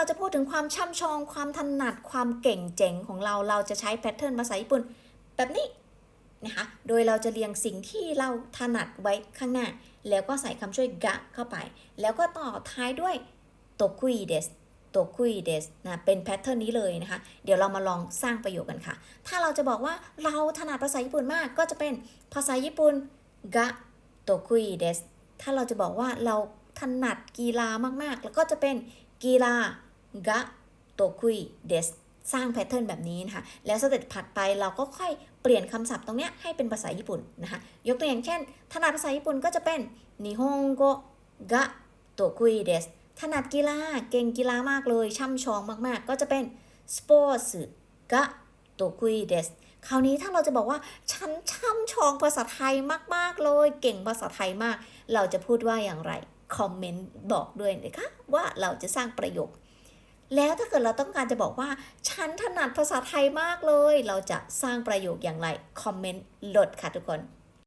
เราจะพูดถึงความช่ำชอง ความถนัด ความเก่งเจ๋งของเรา เราจะใช้แพทเทิร์นภาษาญี่ปุ่น แบบนี้นะคะ โดยเราจะเรียงสิ่งที่เราถนัดไว้ข้างหน้า แล้วก็ใส่คำช่วยกะเข้าไป แล้วก็ต่อท้ายด้วยโตคุยเดสโตคุยเดสนะ เป็นแพทเทิร์นนี้เลยนะคะ เดี๋ยวเรามาลองสร้างประโยคกันค่ะ ถ้าเราจะบอกว่าเราถนัดภาษาญี่ปุ่นมาก ก็จะเป็นภาษาญี่ปุ่นกะโตคุยเดสถ้าเราจะบอกว่าเราถนัดกีฬามากๆ แล้วก็จะเป็นกีฬา กะโตคุยเดสสร้างแพทเทิร์นแบบนี้นะคะ แล้วสเต็ปถัดไปเราก็ค่อยเปลี่ยนคำศัพท์ตรงเนี้ยให้เป็นภาษาญี่ปุ่นนะคะ ยกตัวอย่างเช่น ถนัดภาษาญี่ปุ่นก็จะเป็นนิฮงโกกะโตคุยเดสถนัดกีฬาเก่งกีฬามากเลย ช่ำชองมากๆ ก็จะเป็นสปอร์ตกะโตคุยเดสคราวนี้ถ้าเราจะบอกว่า ฉันช่ำชองภาษาไทยมากๆเลย เก่งภาษาไทยมาก เราจะพูดว่าอย่างไร คอมเมนต์บอกด้วยนะคะว่าเราจะสร้างประโยค แล้วถ้าเกิดเราต้องการจะบอกว่า ฉันถนัดภาษาไทยมากเลย เราจะสร้างประโยคอย่างไร คอมเมนต์ลดค่ะทุกคน